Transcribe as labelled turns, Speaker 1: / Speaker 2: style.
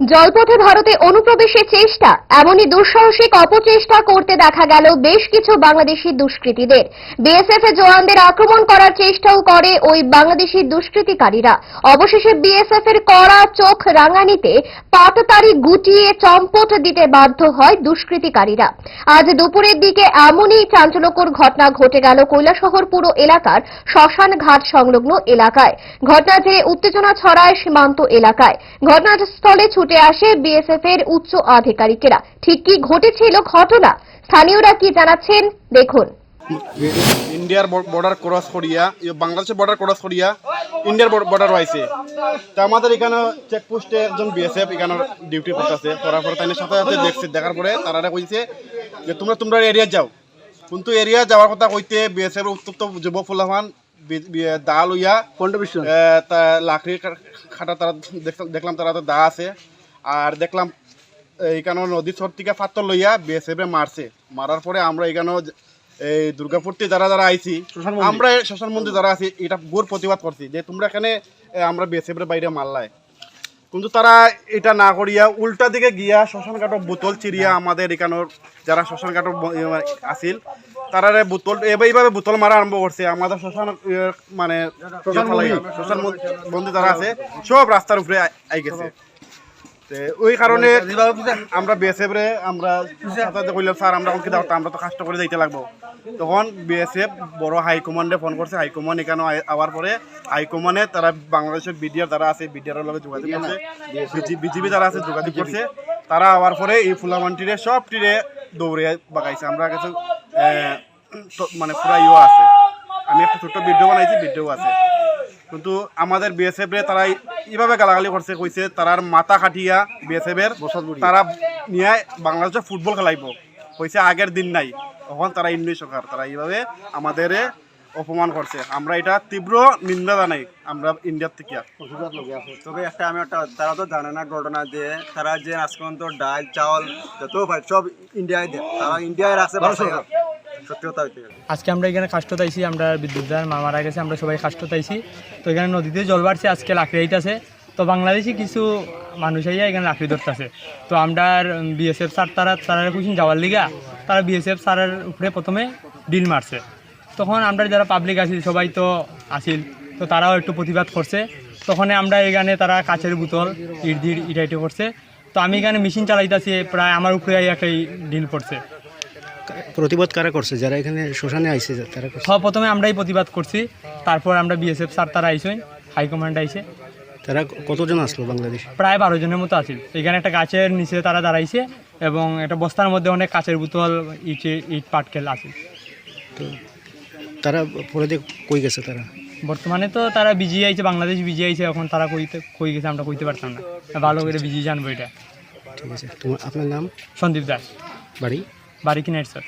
Speaker 1: জলপথে ভারতে অনুপ্রবেশের চেষ্টা, এমনই দুঃসাহসিক অপচেষ্টা করতে দেখা গেল বেশ কিছু বাংলাদেশি দুষ্কৃতীদের। বিএসএফ এ জওয়ানদের আক্রমণ করার চেষ্টাও করে ওই বাংলাদেশি দুষ্কৃতিকারীরা। অবশেষে বিএসএফ এর কড়া চোখ রাঙানিতে পাততারি গুটিয়ে চম্পট দিতে বাধ্য হয় দুষ্কৃতিকারীরা। আজ দুপুরের দিকে এমনই চাঞ্চল্যকর ঘটনা ঘটে গেল কৈলাসহর পুরো এলাকার শ্মশান ঘাট সংলগ্ন এলাকায়। ঘটনা যে উত্তেজনা ছড়ায় সীমান্ত এলাকায়। ঘটনাস্থলে ছুটে আসে বিএসএফ এর উচ্চ আধিকারিকেরা। ঠিক কি ঘটেছিল ঘটনা? স্থানীয়রা কি জানাচ্ছেন? দেখুন।
Speaker 2: ইন্ডিয়ার বর্ডার ক্রস করিয়া বাংলাদেশের বর্ডার ক্রস করিয়া ইন্ডিয়ার বর্ডার রয়েছে তা আমাদের এখানে চেকপোস্টে একজন বিএসএফ এখানে ডিউটি করতেছে। করার পরে তাই সাথে সাথে দেখছে। দেখার পরে তারা কইছে যে তোমরা তোমরা এরিয়া যাও। কিন্তু এরিয়া যাওয়ার কথা কইতে বিএসএফ উত্তপ্ত যুব ফুলাহান দা লইয়া লাকড়ি খাটা তারা দেখ- দেখলাম তারা তো দা আছে। আর দেখলাম এইখানে নদীর চর থেকে লইয়া বিএসএফ মারছে। মারার পরে আমরা এখানে এই দুর্গাপুরতে যারা যারা আইছি আমরা শ্মশান মন্দির যারা আছি এটা গোর প্রতিবাদ করছি যে তোমরা এখানে আমরা বিএসএফ এর বাইরে মারলাই। কিন্তু তারা এটা না করিয়া উল্টা দিকে গিয়া শ্মশান ঘাটক বোতল চিরিয়া আমাদের এখানোর যারা শ্মশান ঘাটক আছিল তারা বোতল এইভাবে বোতল মারা আরম্ভ করছে। আমাদের শ্মশান ইয়ে, মানে
Speaker 3: শ্মশান মন্দির।
Speaker 2: যারা আছে সব রাস্তার উপরে আই- গেছে। ওই কারণে আমরা বিএসএফ রে আমরা কইলাম স্যার আমরা কি দাও আমরা তো কষ্ট করে যাইতে লাগবো। তখন বিএসএফ বড় হাইকমান্ডে ফোন করছে। হাইকমান্ড এখানে আওয়ার পরে হাইকমান্ডে তারা বাংলাদেশের বিডিআর যারা আছে বিডিআর লগে যোগাযোগ করছে। বিজিবি যারা আছে যোগাযোগ করছে। তারা আওয়ার পরে এই ফুলামান্টিরে সব টিরে দৌড়ে বাগাইছে। আমরা কাছে মানে পুরা ইয়ে আছে। আমি একটা ছোট্ট ভিডিও বানাইছি ভিডিও আছে। কিন্তু আমাদের বিএসএফ রে তারা এইভাবে গালাগালি করছে কইছে তারার মাথা কাটিয়া বিএসএফ এর তারা নিয়ে বাংলাদেশে ফুটবল খেলাইব। কইছে আগের দিন নাই তখন তারা ইন্ডিয়া সরকার তারা এইভাবে আমাদের অপমান করছে। আমরা এটা তীব্র নিন্দা জানাই আমরা ইন্ডিয়ার থেকে।
Speaker 3: তবে একটা আমি একটা তারা তো জানে না ঘটনা যে তারা যে আজকে ডাল চাউল যত সব ইন্ডিয়ায় দেয়। তারা ইন্ডিয়ায় রাখছে
Speaker 4: আজকে আমরা এখানে কাষ্ট তাইছি, আমরা বিদ্যুৎদার মা মারা গেছে, আমরা সবাই কাষ্ট তাইছি। তো এখানে নদীতে জল বাড়ছে, আজকে লাকড়ি আইতাছে। তো বাংলাদেশি কিছু মানুষ আইয়া এখানে লাকড়ি ধরতেছে। তো আমরা বিএসএফ স্যার তারা তারা খুশি যাওয়ার লিগা, তারা বিএসএফ স্যারের উপরে প্রথমে ডিল মারছে। তখন আমরা যারা পাবলিক আছি, সবাই তো আসিল তো তারাও একটু প্রতিবাদ করছে। তখন আমরা এখানে তারা কাচের বোতল, ইট দিট ইটাইটে করছে। তো আমি এখানে মেশিন চালাইতেছি, প্রায় আমার উপরে একটা ডিল পড়ছে
Speaker 5: প্রতিবাদ কারা করছে যারা এখানে শ্মশানে আইছে তারা করছে।
Speaker 4: সব প্রথমে আমরাই প্রতিবাদ করছি তারপর আমরা বিএসএফ স্যার তারা আইসেন হাইকমান্ড আইসে
Speaker 5: তারা কতজন আসলো বাংলাদেশ?
Speaker 4: প্রায় বারো জনের মতো আছিল এখানে একটা গাছের নিচে তারা দাঁড়াইছে এবং একটা বস্তার মধ্যে অনেক কাচের বোতল ইট ইট পাটকেল আছে।
Speaker 5: তো তারা পরে দিয়ে কই গেছে তারা?
Speaker 4: বর্তমানে তো তারা বিজি আইছে বাংলাদেশ বিজি আইছে এখন তারা কইতে কই গেছে আমরা কইতে পারতাম না। ভালো করে বিজি জানব এটা।
Speaker 5: ঠিক আছে। তোমার আপনার নাম?
Speaker 4: সন্দীপ দাস।
Speaker 5: বাড়ি?
Speaker 4: বাড়ি কিনার স্যার।